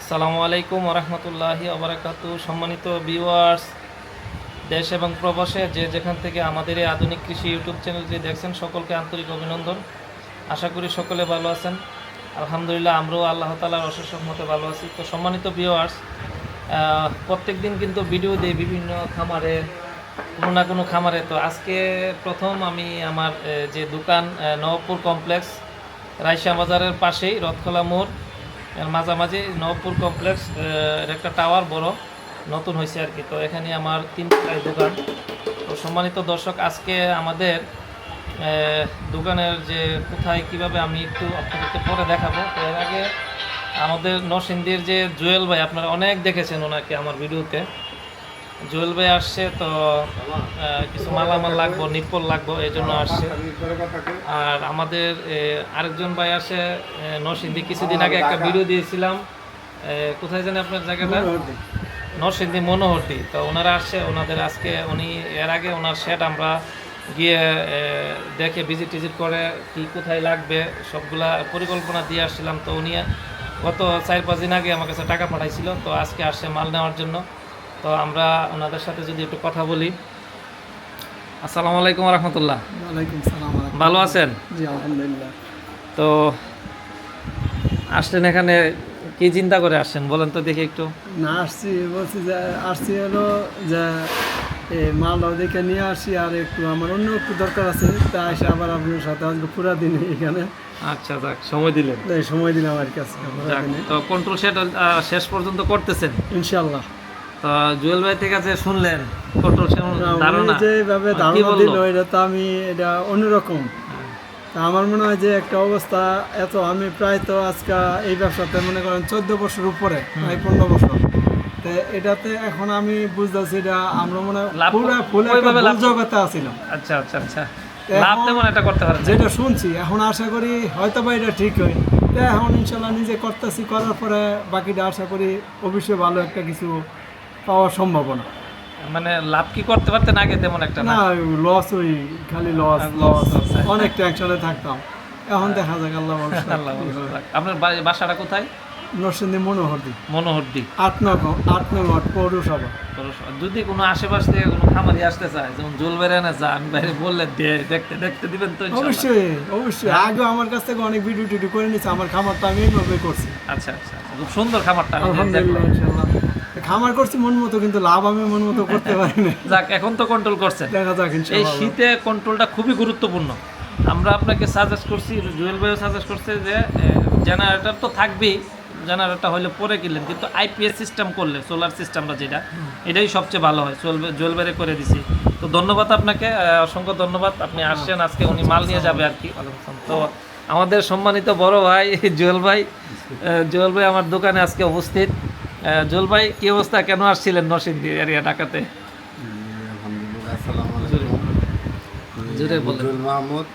আসসালামু আলাইকুম ওরহমতুল্লাহি আবরাকাতু সম্মানিত ভিউয়ার্স দেশ এবং প্রবাসে যে যেখান থেকে আমাদের এই আধুনিক কৃষি ইউটিউব চ্যানেলটি দেখছেন, সকলকে আন্তরিক অভিনন্দন। আশা করি সকলে ভালো আছেন। আলহামদুলিল্লাহ, আমরাও আল্লাহ তালার অশেষ মতো ভালো আছি। তো সম্মানিত ভিউয়ার্স প্রত্যেক দিন কিন্তু ভিডিও দিই বিভিন্ন খামারে, কোনো না কোনো খামারে। তো আজকে প্রথম আমি আমার যে দোকান নবপুর কমপ্লেক্স, রাইসা বাজারের পাশেই রথখোলা মোড়। এর মাঝামাঝি নবপুর কমপ্লেক্স একটা টাওয়ার বড়, নতুন হয়েছে আর কি। তো এখানে আমার তিন দোকান। তো সম্মানিত দর্শক, আজকে আমাদের দোকানের যে কোথায় কীভাবে আমি একটু আপনাদেরকে পরে দেখাবো। তো এর আগে আমাদের নরসিংদীর যে জুয়েল ভাই, আপনারা অনেক দেখেছেন ওনাকে আমার ভিডিওতে। জুয়েল ভাই আসছে, তো কিছু মালামাল লাগবো নিপ্পল লাগবো, এই জন্য আসছে। আর আমাদের আরেকজন ভাই আসে নরসিংদী। কিছুদিন আগে একটা ভিডিও দিয়েছিলাম। কোথায় জানি আপনার জায়গাটা? নরসিংদী মনোহরটি। তো ওনারা আসছে, ওনাদের আজকে, উনি এর আগে ওনার সেট আমরা গিয়ে দেখে ভিজিট টিজিট করে কি কোথায় লাগবে, সবগুলা পরিকল্পনা দিয়ে আসছিলাম। তো উনি গত চার পাঁচ দিন আগে আমার কাছে টাকা পাঠাইছিল, তো আজকে আসছে মাল নেওয়ার জন্য। তো আমরা ওনাদের সাথে যদি একটু কথা বলি। আসসালামু আলাইকুম রহমতুল্লাহ। ভালো আছেন? জি আলহামদুলিল্লাহ। তো আসলেন এখানে কি চিন্তা করে আসছেন বলেন তো দেখি একটু। না আসছি বলছি যে আসছি হলো যে এই মালটাও দেখে নিয়ে আসি আর একটু আমার অন্য একটু দরকার আছে তা এসে আবার আপনার সাথে আজকে পুরা দিন এখানে। আচ্ছা যাক সময় দিলেন। সময় দিলাম আর কি আজকে পুরা যাক দিনে। তো কন্ট্রোল সেট শেষ পর্যন্ত করতেছেন? ইনশাল্লাহ তো জুয়েল ভাই থেকে যে শুনলেন। কন্ট্রোল ধারণা। যেভাবে ধারণা দিল এটা তো আমি এটা অন্যরকম। তা আমার মনে হয় যে একটা অবস্থা এত আমি প্রায় তো আজকে এই ব্যবসাতে মনে করেন চোদ্দ বছর উপরে প্রায় পনেরো বছর। তো এটাতে এখন আমি বুঝতেছি এটা আমরা মনে হয় ফুল জগতে আচ্ছা আচ্ছা আচ্ছা। লাভ তেমন এটা করতে পারেন যেটা শুনছি এখন আশা করি হয়তো বা এটা ঠিক হয়। এখন ইনশাল্লাহ নিজে করতেছি করার পরে বাকিটা আশা করি অবশ্যই ভালো একটা কিছু পাওয়ার সম্ভাবনা মানে লাভ কি করতে পারতেন আগে তেমন একটা না? না লস ওই খালি লস লস অনেক টেনশনে থাকতাম। এখন দেখা যাক আল্লাহ আল্লাহ আপনার বাসাটা কোথায়? নরসিংদী মনোহরদি। মনোহরদি। আট নং আট নং পৌরসভা। যদি কোনো আশেপাশ থেকে কোনো খামারি আসতে চায় যেমন জুল বেড়ে না যা আমি বাইরে বললে দেখতে দেখতে দিবেন তো অবশ্যই অবশ্যই। আগে আমার কাছ থেকে অনেক ভিডিও টিডিও করে নিচ্ছে আমার খামারটা আমি এইভাবে করছি। আচ্ছা আচ্ছা আচ্ছা। খুব সুন্দর খামারটা। আলহামদুলিল্লাহ ইনশাল্লাহ করছি মন মতো কিন্তু লাভ আমি মন মতো করতে পারি না। যাক এখন তো কন্ট্রোল করছেন। দেখা যাক এই শীতে কন্ট্রোলটা খুবই গুরুত্বপূর্ণ। আমরা আপনাকে সাজেস্ট করছি জুয়েল ভাইও সাজেস্ট করছে যে জেনারেটর তো থাকবেই জেনারেটর হলে পরে কিনলেন কিন্তু আইপিএস সিস্টেম করলে সোলার সিস্টেমটা যেটা এটাই সবচেয়ে ভালো হয়। জুয়েল ভাইরে করে দিছি। তো ধন্যবাদ আপনাকে অসংখ্য ধন্যবাদ। আপনি আসছেন আজকে উনি মাল নিয়ে যাবে আর কি। তো আমাদের সম্মানিত বড় ভাই জুয়েল ভাই জুয়েল ভাই আমার দোকানে আজকে উপস্থিত। আহ, জুয়েল ভাই কি অবস্থা? কেন আসছিলেন নরসিংদী এরিয়া ঢাকাতে? বলেন। মুজুল মাহমুদ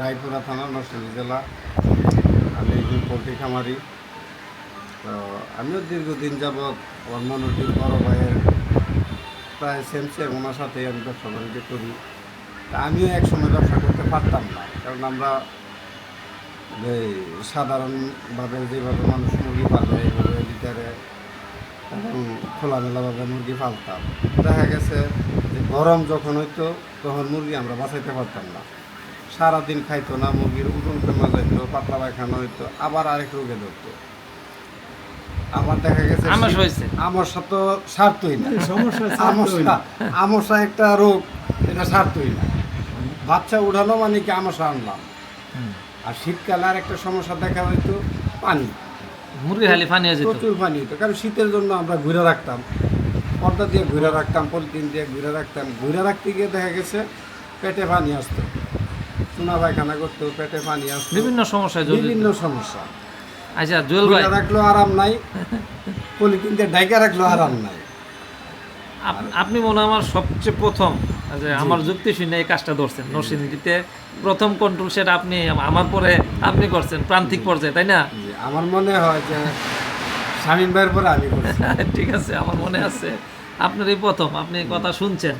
রায়পুরা থানা নরসিংদী জেলা। আমি একজন পোলট্রি খামারি। তো আমিও দীর্ঘদিন যাবৎ মনোটির বড় ভাইয়ের প্রায় সেম সেম ওনার সাথে আমি ব্যবসা বাণিজ্য করি। তা আমিও এক সময় ব্যবসা করতে পারতাম না কারণ আমরা সাধারণভাবে যেভাবে মানুষ মুরগি পালে এইভাবে লিটারে এবং খোলামেলাভাবে মুরগি পালতাম। দেখা গেছে যে গরম যখন হইতো তখন মুরগি আমরা বাঁচাইতে পারতাম না। সারাদিন খাইতো না মুরগির উঠুন ফেমা যাইতো পাতলা পায়খানা হইতো আবার আরেক রোগে ধরতো। আবার দেখা গেছে আমাস তো সারতই না। সমস্যা আমসা আমসা একটা রোগ এটা সারতই না। বাচ্চা উঠানো মানে কি আমসা আনলাম। আর শীতকালে আর একটা সমস্যা দেখা হইতো পানি। মুরগি খালি পানি হয়ে যেত। প্রচুর পানি হতো কারণ শীতের জন্য আমরা ঘুরে রাখতাম। পর্দা দিয়ে ঘুরে রাখতাম পলিথিন দিয়ে ঘুরে রাখতাম। ঘুরে রাখতে গিয়ে দেখা গেছে পেটে পানি আসতো। চুনা পায়খানা করতো পেটে পানি আসতো। বিভিন্ন সমস্যায় জড়িত। বিভিন্ন সমস্যা। আচ্ছা জুয়েল ভাই। ঘুরে রাখলেও আরাম নাই পলিথিন দিয়ে ডাইকা রাখলেও আরাম নাই। আপ- আপনি মনে আমার সবচেয়ে প্রথম যে আমার যুক্তি শুনে এই কাজটা ধরছেন নরসিংদীতে প্রথম কন্ট্রোল সেটা আপনি আমার পরে আপনি করছেন প্রান্তিক পর্যায়ে তাই না? আমার মনে হয় যে স্বামীন ভাইয়ের পরে আমি ঠিক আছে আমার মনে আছে। আপনার এই প্রথম আপনি কথা শুনছেন।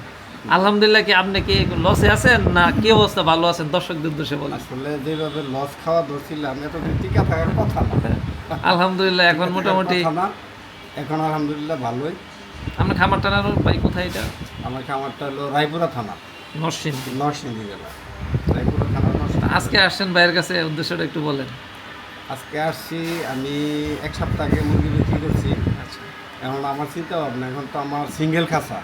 আলহামদুলিল্লাহ কি আপনি কি লসে আছেন না কি অবস্থা? ভালো আছেন? দর্শকদের উদ্দেশ্যে বলেন। আসলে যেভাবে লস খাওয়া ধরছিলাম এত টিকা থাকার কথা না। আলহামদুলিল্লাহ এখন মোটামুটি এখন আলহামদুলিল্লাহ ভালোই। আমরা খামার টানানোর পাই কোথায় এটা? আমার খামারটা হলো রায়পুরা থানা। নরসিংদী। নরসিংদী জেলা। রায়পুরা থানা আজকে আসছেন ভাইয়ের কাছে উদ্দেশ্যটা একটু বলেন। আজকে আসছি আমি এক সপ্তাহ আগে মুরগি বিক্রি করছি। আচ্ছা। এখন আমার চিন্তা ভাবনা এখন তো আমার সিঙ্গেল খাঁচা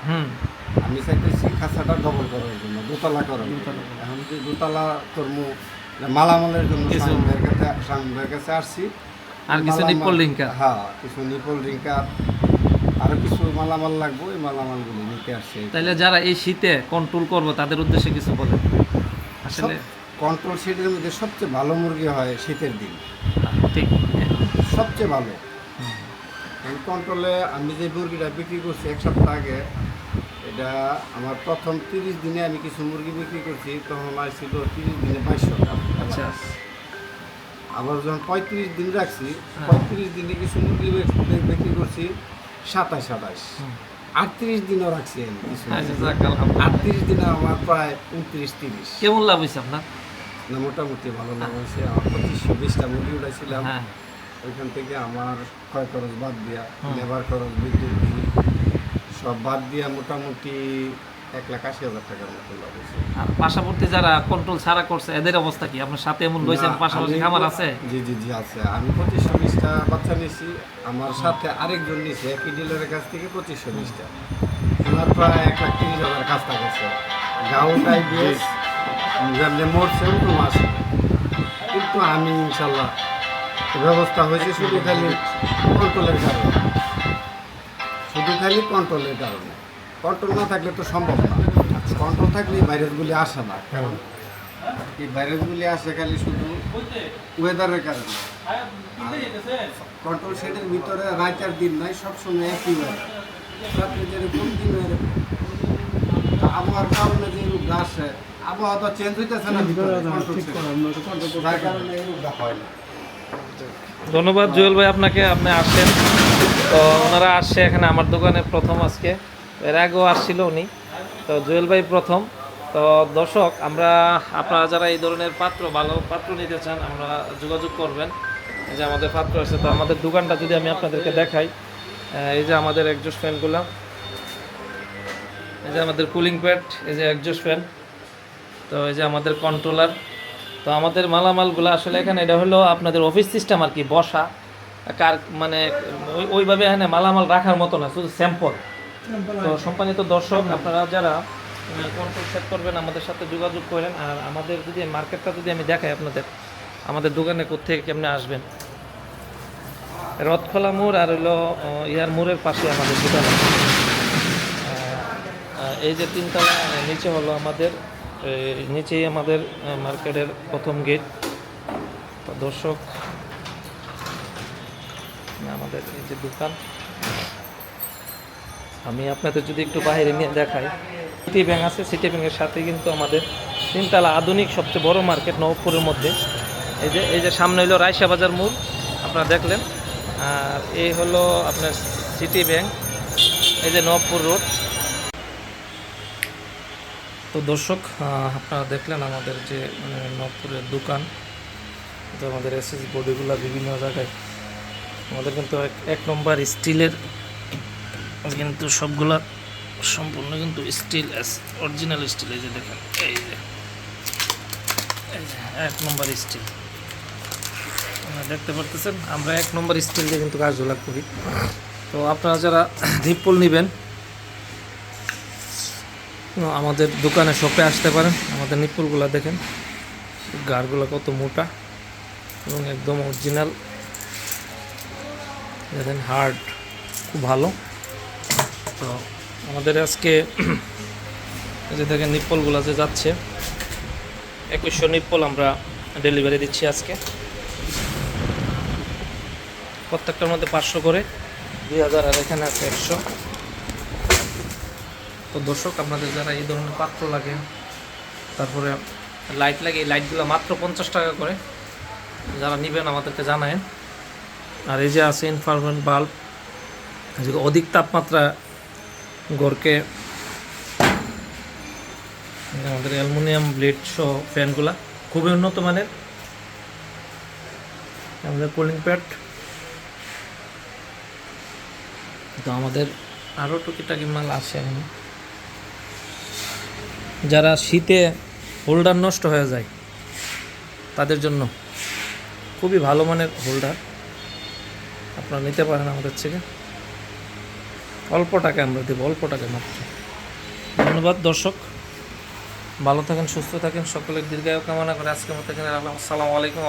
আমি চাইতেছি খাঁচাটা ডবল করার জন্য দোতলা করার জন্য। এখন যে দোতলা কর্ম মালামালের জন্য সামনের কাছে আসছি। আর কিছু নিপ্পল রিংকা হ্যাঁ কিছু নিপল রিঙ্কা আরও কিছু মালামাল লাগবে ওই মালামালগুলো নিতে আসছে। তাইলে যারা এই শীতে কন্ট্রোল করব তাদের উদ্দেশ্যে কিছু বলেন। আসলে কন্ট্রোল শেডের মধ্যে সবচেয়ে ভালো মুরগি হয় শীতের দিন। ঠিক। সবচেয়ে ভালো। এই কন্ট্রোলে আমি যে মুরগিটা বিক্রি করছি এক সপ্তাহ আগে এটা আমার প্রথম তিরিশ দিনে আমি কিছু মুরগি বিক্রি করছি তখন আসছিল তিরিশ দিনে বাইশশো টাকা আচ্ছা। আবার যখন পঁয়ত্রিশ দিন রাখছি হ্যাঁ। পঁয়ত্রিশ দিনে কিছু মুরগি বিক্রি করছি সাতাশ সাতাশ আটত্রিশ দিনও রাখছি আমি আচ্ছা আটত্রিশ দিনে আমার প্রায় উনত্রিশ তিরিশ। কেমন লাভ হয়েছে আপনার? না মোটামুটি ভালো নাম হয়েছে। আমার পঁচিশশো বিশটা মুরগি উঠাইছিলাম। হ্যাঁ। ওইখান থেকে আমার ক্ষয় খরচ বাদ দিয়া লেবার খরচ বিদ্যুৎ বিল সব বাদ দিয়া মোটামুটি এক লাখ আশি হাজার টাকার মতো আর পাশাপাশি যারা কন্ট্রোল ছাড়া করছে এদের অবস্থা কি? আপনার সাথে এমন রয়েছেন পাশাপাশি আমি- খামার আছে? জি জি জি আছে। আমি পঁচিশশো বিশটা বাচ্চা নিয়েছি। আমার সাথে আরেকজন নিয়েছে একই ডিলারের কাছ থেকে পঁচিশশো বিশটা আমার প্রায় এক লাখ তিরিশ হাজার কাছটা গেছে গাউটাই যেমনি মরছে তো মাস কিন্তু আমি ইনশাল্লাহ ব্যবস্থা হয়েছে শুধু খালি কন্ট্রোলের কারণে। শুধু খালি কন্ট্রোলের কারণে। কন্ট্রোল না থাকলে তো সম্ভব না। কন্ট্রোল থাকলে এই ভাইরাসগুলি আসে না। কারণ এই ভাইরাসগুলি আসে খালি শুধু ওয়েদারের কারণে। কন্ট্রোল শেডের ভিতরে রাত আর দিন নাই সবসময় একই ওয়েদার রাত্রে যেরকম দিন এরকম। আবহাওয়ার কারণে যে রূপটা আসে আবহাওয়া তো চেঞ্জ হইতেছে না যার কারণে এই হয় না। ধন্যবাদ জুয়েল ভাই আপনাকে আপনি আসছেন তো ওনারা আসছে এখানে আমার দোকানে প্রথম আজকে। এর আগেও আসছিল উনি। তো জুয়েল ভাই প্রথম। তো দর্শক আমরা আপনারা যারা এই ধরনের পাত্র ভালো পাত্র নিতে চান আমরা যোগাযোগ করবেন। এই যে আমাদের পাত্র আছে তো আমাদের দোকানটা যদি আমি আপনাদেরকে দেখাই। এই যে আমাদের একজোস ফ্যানগুলো এই যে আমাদের কুলিং প্যাড এই যে একজোস ফ্যান তো এই যে আমাদের কন্ট্রোলার তো আমাদের মালামালগুলো আসলে এখানে এটা হলো আপনাদের অফিস সিস্টেম আর কি বসা। কার মানে ওই- ওইভাবে এখানে মালামাল রাখার মতো না শুধু স্যাম্পল তো সম্মানিত দর্শক আপনারা যারা কন্ট্রোল সেট করবেন আমাদের সাথে যোগাযোগ করেন। আর আমাদের যদি মার্কেটটা যদি আমি দেখাই আপনাদের আমাদের দোকানে কোথেকে কেমনে আসবেন? রথখোলা মোড় আর হলো ইয়ার মোড়ের পাশে আমাদের দোকান এই যে তিনতলা নিচে হলো আমাদের নিচেই আমাদের মার্কেটের প্রথম গেট। দর্শক আমাদের এই যে দোকান। আমি আপনাদের যদি একটু বাইরে নিয়ে দেখাই, সিটি ব্যাংক আছে, সিটি ব্যাংকের সাথে কিন্তু আমাদের তিনতলা আধুনিক সবচেয়ে বড় মার্কেট নবপুরের মধ্যে। এই যে এই যে সামনে হলো রায়সা বাজার মোড়, আপনারা দেখলেন। আর এই হলো আপনার সিটি ব্যাংক, এই যে নবপুর রোড। তো দর্শক আপনারা দেখলেন আমাদের যে মানে, নবপুরের দোকান। তো আমাদের এসএস বডিগুলো বিভিন্ন জায়গায়। আমাদের কিন্তু এক এক নম্বর স্টিলের কিন্তু সবগুলা সম্পূর্ণ কিন্তু স্টিল অরিজিনাল স্টিল এই যে দেখেন এই যে এক নম্বর স্টিল। দেখতে পারতেছেন আমরা এক নম্বর স্টিল দিয়ে কিন্তু কাজগুলো করি। তো আপনারা যারা ধিপল নেবেন আমাদের দোকানে শপে আসতে পারেন, আমাদের নিপুলগুলো দেখেন। গাড়গুলো কত মোটা এবং একদম অরিজিনাল দেখেন হার্ড খুব ভালো। তো আমাদের আজকে যে দেখেন নিপ্পলগুলো যে যাচ্ছে, একুশশো নিপ্পল আমরা ডেলিভারি দিচ্ছি আজকে। প্রত্যেকটার মধ্যে পাঁচশো করে। দুই হাজার আর এখানে আছে একশো। তো দর্শক, আপনাদের যারা এই ধরনের পাত্র লাগে, তারপরে লাইট লাগে, এই লাইটগুলো মাত্র পঞ্চাশ টাকা করে। যারা নেবেন আমাদেরকে জানায় আর এই যে আছে ইনফারমেন্ট বাল্ব অধিক তাপমাত্রা গড়কে আমাদের অ্যালুমিনিয়াম ব্লেড সহ ফ্যানগুলা খুবই উন্নত মানের। আমাদের কুলিং প্যাড তো আমাদের আরও টুকিটাকি মাল আছে এখানে। যারা শীতে হোল্ডার নষ্ট হয়ে যায়, তাদের জন্য খুবই ভালো মানের হোল্ডার আপনারা নিতে পারেন আমাদের থেকে। অল্প টাকায় আমরা দেবো, অল্প টাকা মাত্র। ধন্যবাদ দর্শক, ভালো থাকেন, সুস্থ থাকেন, সকলের দীর্ঘায়ু কামনা করে আজকে মতো এখানে রাখলাম। আসসালামু আলাইকুম